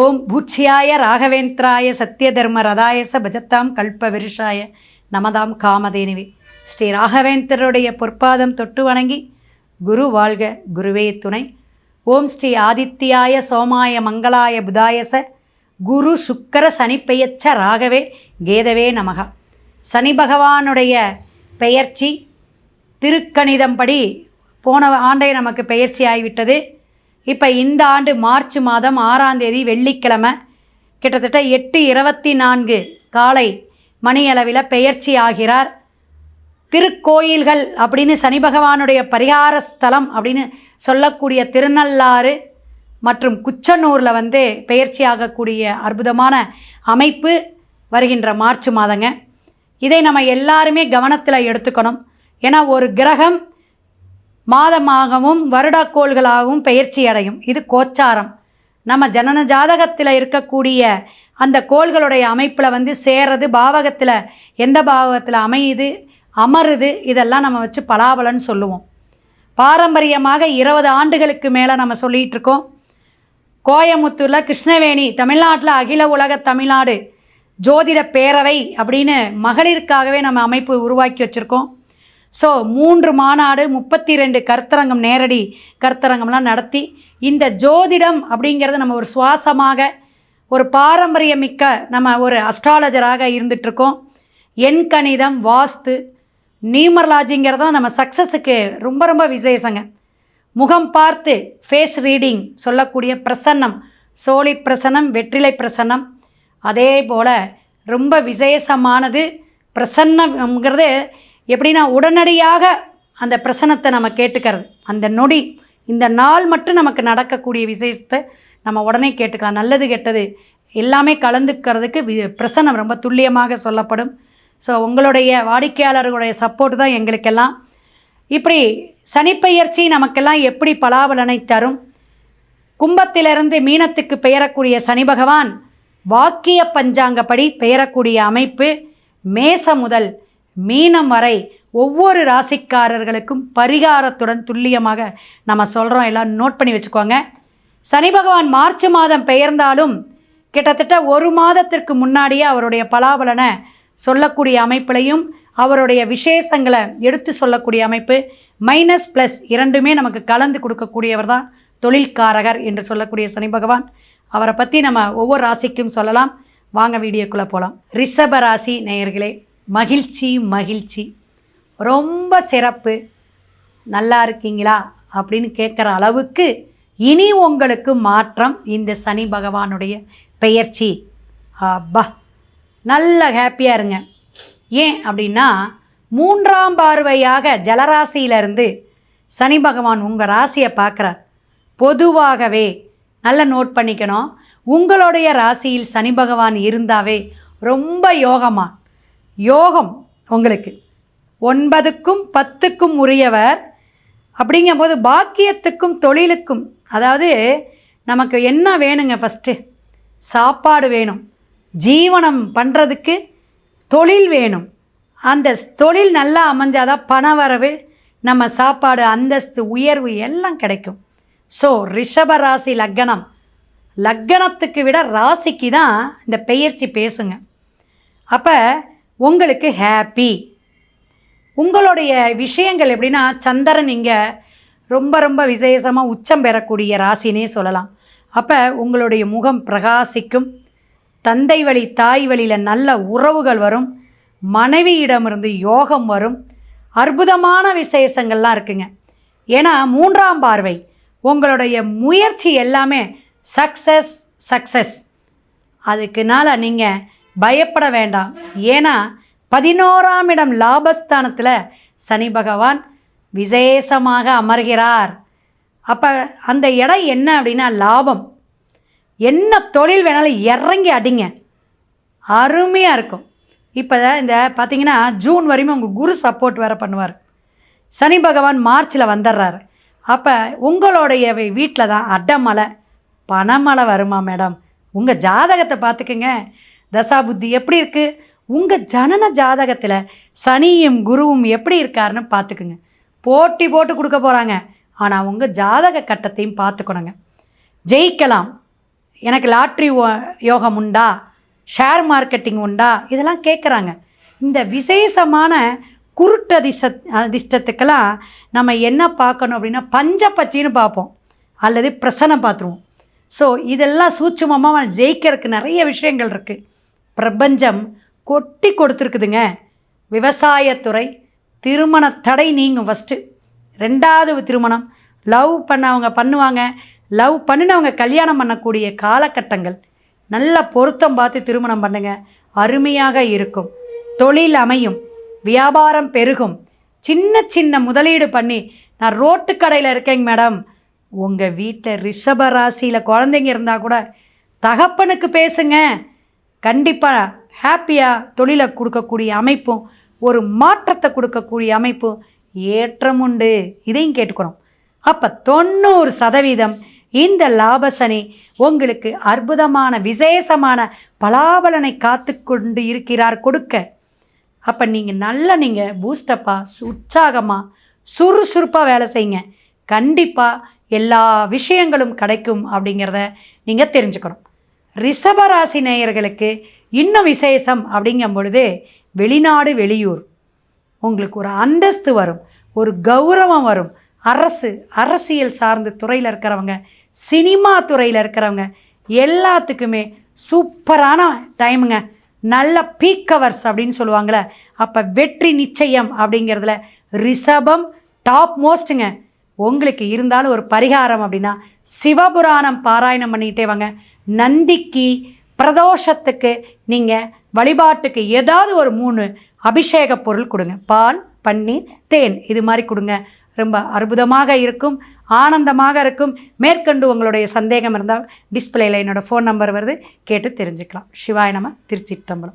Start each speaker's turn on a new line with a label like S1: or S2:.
S1: ஓம் பூச்சியாய ராகவேந்திராய சத்யதர்ம ரதாயச பஜத்தாம் கல்ப விருஷாய நமதாம் காமதேனிவி. ஸ்ரீ ராகவேந்திரருடைய பொற்பாதம் தொட்டு வணங்கி குரு வாழ்க குருவே துணை. ஓம் ஸ்ரீ ஆதித்யாய சோமாய மங்களாய புதாயச குரு சுக்கர சனிப்பெயச்ச ராகவே கேதவே நமகா. சனி பகவானுடைய பெயர்ச்சி திருக்கணிதம்படி போன ஆண்டே நமக்கு பெயர்ச்சி ஆகிவிட்டது இப்போ இந்த ஆண்டு மார்ச் மாதம் ஆறாம் தேதி வெள்ளிக்கிழமை கிட்டத்தட்ட எட்டு இருபத்தி நான்கு காலை மணியளவில் பெயர்ச்சி ஆகிறார். திருக்கோயில்கள் அப்படின்னு சனி பகவானுடைய பரிகார ஸ்தலம் அப்படின்னு சொல்லக்கூடிய திருநள்ளாறு மற்றும் குச்சனூரில் வந்து பெயர்ச்சி ஆகக்கூடிய அற்புதமான அமைப்பு வருகின்ற மார்ச் மாதங்க. இதை நம்ம எல்லாருமே கவனத்தில் எடுத்துக்கணும். ஏன்னா ஒரு கிரகம் மாதமாகவும் வருடக்கோள்களாகவும் பெயர்ச்சி அடையும் இது கோச்சாரம். நம்ம ஜனன ஜாதகத்தில் இருக்கக்கூடிய அந்த கோள்களுடைய அமைப்பில் வந்து சேர்றது பாவகத்தில் எந்த பாவகத்தில் அமையுது அமருது இதெல்லாம் நம்ம வச்சு பலாபலன்னு சொல்லுவோம். பாரம்பரியமாக இருபது ஆண்டுகளுக்கு மேலே நம்ம சொல்லிகிட்டு இருக்கோம் கோயமுத்தூரில் கிருஷ்ணவேணி தமிழ்நாட்டில் அகில உலக தமிழ்நாடு ஜோதிட பேரவை அப்படின்னு மகளிருக்காகவே நம்ம அமைப்பு உருவாக்கி வச்சுருக்கோம். ஸோ மூன்று மாநாடு முப்பத்தி ரெண்டு கருத்தரங்கம் நேரடி கருத்தரங்கம்லாம் நடத்தி இந்த ஜோதிடம் அப்படிங்கிறது நம்ம ஒரு சுவாசமாக ஒரு பாரம்பரியமிக்க நம்ம ஒரு அஸ்ட்ராலஜராக இருந்துகிட்ருக்கோம். எண் கணிதம் வாஸ்து நியூமர்லாஜிங்கிறதும் நம்ம சக்ஸஸுக்கு ரொம்ப ரொம்ப விசேஷங்க. முகம் பார்த்து ஃபேஸ் ரீடிங் சொல்லக்கூடிய பிரசன்னம் சோழி பிரசன்னம் வெற்றிலை பிரசன்னம் அதே போல் ரொம்ப விசேஷமானது பிரசன்னம்ங்கிறது எப்படின்னா உடனடியாக அந்த பிரசனத்தை நம்ம கேட்டுக்கிறது. அந்த நொடி இந்த நாள் மட்டும் நமக்கு நடக்கக்கூடிய விசேஷத்தை நம்ம உடனே கேட்டுக்கலாம். நல்லது கெட்டது எல்லாமே கலந்துக்கிறதுக்கு வி பிரசனம் ரொம்ப துல்லியமாக சொல்லப்படும். ஸோ உங்களுடைய வாடிக்கையாளர்களுடைய சப்போர்ட் தான் எங்களுக்கெல்லாம். இப்படி சனிப்பெயர்ச்சி நமக்கெல்லாம் எப்படி பலாபலனை தரும்? கும்பத்திலிருந்து மீனத்துக்கு பெயரக்கூடிய சனி பகவான் வாக்கிய பஞ்சாங்கப்படி பெயரக்கூடிய அமைப்பு மேச முதல் மீனம் வரை ஒவ்வொரு ராசிக்காரர்களுக்கும் பரிகாரத்துடன் துல்லியமாக நம்ம சொல்கிறோம் எல்லாம் நோட் பண்ணி வச்சுக்கோங்க. சனி பகவான் மார்ச் மாதம் பெயர்ந்தாலும் கிட்டத்தட்ட ஒரு மாதத்திற்கு முன்னாடியே அவருடைய பலாபலனை சொல்லக்கூடிய அமைப்பிலையும் அவருடைய விசேஷங்களை எடுத்து சொல்லக்கூடிய அமைப்பு மைனஸ் ப்ளஸ் இரண்டுமே நமக்கு கலந்து கொடுக்கக்கூடியவர் தான் தொழில்காரகர் என்று சொல்லக்கூடிய சனி பகவான். அவரை பற்றி நம்ம ஒவ்வொரு ராசிக்கும் சொல்லலாம். வாங்க வீடியோக்குள்ளே போகலாம் ரிஷப ராசி நேயர்களே மகிழ்ச்சி மகிழ்ச்சி. ரொம்ப சிறப்பு. நல்லா இருக்கீங்களா? அப்படின்னு கேட்குற அளவுக்கு இனி உங்களுக்கு மாற்றம் இந்த சனி பகவானுடைய பெயர்ச்சி. அப்பா நல்ல ஹாப்பியாக இருங்க. ஏன் அப்படின்னா மூன்றாம் பார்வையாக ஜலராசியிலிருந்து சனி பகவான் உங்கள் ராசியை பார்க்குறார். பொதுவாகவே நல்ல நோட் பண்ணிக்கணும். உங்களுடைய ராசியில் சனி பகவான் இருந்தாவே ரொம்ப யோகமாக யோகம் உங்களுக்கு. ஒன்பதுக்கும் பத்துக்கும் உரியவர். அப்படிங்கும்போது பாக்கியத்துக்கும் தொழிலுக்கும் அதாவது நமக்கு என்ன வேணுங்க ஃபஸ்ட்டு சாப்பாடு வேணும். ஜீவனம் பண்ணுறதுக்கு தொழில் வேணும். அந்த தொழில் நல்லா அமைஞ்சாதான் பண வரவு நம்ம சாப்பாடு அந்தஸ்து உயர்வு எல்லாம் கிடைக்கும். ஸோ ரிஷபராசி லக்கணம் லக்கணத்துக்கு விட ராசிக்கு தான் இந்த பெயர்ச்சி பேசுங்க. அப்போ உங்களுக்கு ஹாப்பி உங்களுடைய விஷயங்கள் எப்படின்னா சந்திரன் இங்கே ரொம்ப ரொம்ப விசேஷமாக உச்சம் பெறக்கூடிய ராசினே சொல்லலாம். அப்போ உங்களுடைய முகம் பிரகாசிக்கும். தந்தை வழி தாய் வழியில் நல்ல உறவுகள் வரும். மனைவியிடமிருந்து யோகம் வரும். அற்புதமான விசேஷங்கள்லாம் இருக்குங்க. ஏன்னா மூன்றாம் பார்வை உங்களுடைய முயற்சி எல்லாமே சக்ஸஸ் சக்ஸஸ் அதுக்குனால நீங்கள் பயப்பட வேண்டாம். ஏன்னா பதினோராம் இடம் லாபஸ்தானத்தில் சனி பகவான் விசேஷமாக அமர்கிறார். அப்போ அந்த இடம் என்ன அப்படின்னா லாபம். என்ன தொழில் வேணாலும் இறங்கி அடிங்க. அருமையாக இருக்கும். இப்போ இந்த பார்த்தீங்கன்னா ஜூன் வரையும் உங்கள் குரு சப்போர்ட் வேறு பண்ணுவார். சனி பகவான் மார்ச்சில் வந்துடுறாரு அப்போ உங்களுடைய வீட்டில் தான் அடமலை பணமழை வருமா மேடம்? உங்கள் ஜாதகத்தை பார்த்துக்குங்க தசா புத்தி எப்படி இருக்குது உங்கள் ஜனன ஜாதகத்தில் சனியும் குருவும் எப்படி இருக்காருன்னு பார்த்துக்குங்க போட்டி போட்டு கொடுக்க போகிறாங்க ஆனால் உங்கள் ஜாதக கட்டத்தையும் பார்த்துக்கணுங்க ஜெயிக்கலாம். எனக்கு லாட்ரி யோகம் உண்டா? ஷேர் மார்க்கெட்டிங் உண்டா? இதெல்லாம் கேட்குறாங்க இந்த விசேஷமான குருட்டதிச அதிர்ஷ்டத்துக்கெல்லாம் நம்ம என்ன பார்க்கணும் அப்படின்னா பஞ்சப்பச்சின்னு பார்ப்போம். அல்லது பிரசனம் பார்த்துருவோம். ஸோ இதெல்லாம் சூட்சுமமாக ஜெயிக்கிறதுக்கு நிறைய விஷயங்கள் இருக்குது பிரபஞ்சம் கொட்டி கொடுத்துருக்குதுங்க. விவசாயத்துறை திருமண தடை நீங்கும் ஃபஸ்ட்டு ரெண்டாவது திருமணம் லவ் பண்ணவங்க பண்ணுவாங்க. லவ் பண்ணினவங்க கல்யாணம் பண்ணக்கூடிய காலகட்டங்கள். நல்ல பொருத்தம் பார்த்து திருமணம் பண்ணுங்க. அருமையாக இருக்கும். தொழில் அமையும். வியாபாரம் பெருகும். சின்ன சின்ன முதலீடு பண்ணி நான் ரோட்டு கடையில் இருக்கேங்க மேடம். உங்கள் வீட்டில் ரிஷப ராசியில் குழந்தைங்க இருந்தால் கூட தகப்பனுக்கு பேசுங்க. கண்டிப்பாக ஹாப்பியாக தொழிலை கொடுக்கக்கூடிய அமைப்பும் ஒரு மாற்றத்தை கொடுக்கக்கூடிய அமைப்பும் ஏற்றம் உண்டு இதையும் கேட்டுக்கிறோம் அப்போ தொண்ணூறு சதவீதம் இந்த லாபசனி உங்களுக்கு அற்புதமான விசேஷமான பலாபலனை காத்து கொண்டு இருக்கிறார் கொடுக்க. அப்போ நீங்கள் நல்லா நீங்கள் பூஸ்டப்பாக உற்சாகமாக சுறுசுறுப்பாக வேலை செய்யுங்க. கண்டிப்பாக எல்லா விஷயங்களும் கிடைக்கும் அப்படிங்கிறத நீங்கள் தெரிஞ்சுக்கணும். ரிஷபராசி நேயர்களுக்கு இன்னும் விசேஷம் அப்படிங்கும் பொழுது வெளிநாடு வெளியூர். உங்களுக்கு ஒரு அந்தஸ்து வரும் ஒரு கௌரவம் வரும். அரசு அரசியல் சார்ந்த துறையில் இருக்கிறவங்க சினிமா துறையில் இருக்கிறவங்க எல்லாத்துக்குமே சூப்பரான டைமுங்க. நல்ல பீக் கவர்ஸ் அப்படின்னு சொல்லுவாங்களே அப்போ வெற்றி நிச்சயம் அப்படிங்கிறதுல ரிஷபம் டாப் மோஸ்ட்டுங்க உங்களுக்கு இருந்தாலும் ஒரு பரிகாரம் அப்படின்னா சிவபுராணம் பாராயணம் பண்ணிக்கிட்டே வாங்க. நந்திக்கு பிரதோஷத்துக்கு நீங்கள் வழிபாட்டுக்கு ஏதாவது ஒரு மூணு அபிஷேக பொருள் கொடுங்க. பால் பன்னீர் தேன். இது மாதிரி கொடுங்க. ரொம்ப அற்புதமாக இருக்கும் ஆனந்தமாக இருக்கும். மேற்கொண்டு உங்களுடைய சந்தேகம் இருந்தால் டிஸ்பிளேயில் என்னோடய ஃபோன் நம்பர் வருது. கேட்டு தெரிஞ்சுக்கலாம். சிவாய திருச்சி திருச்சிட்டம்பலம்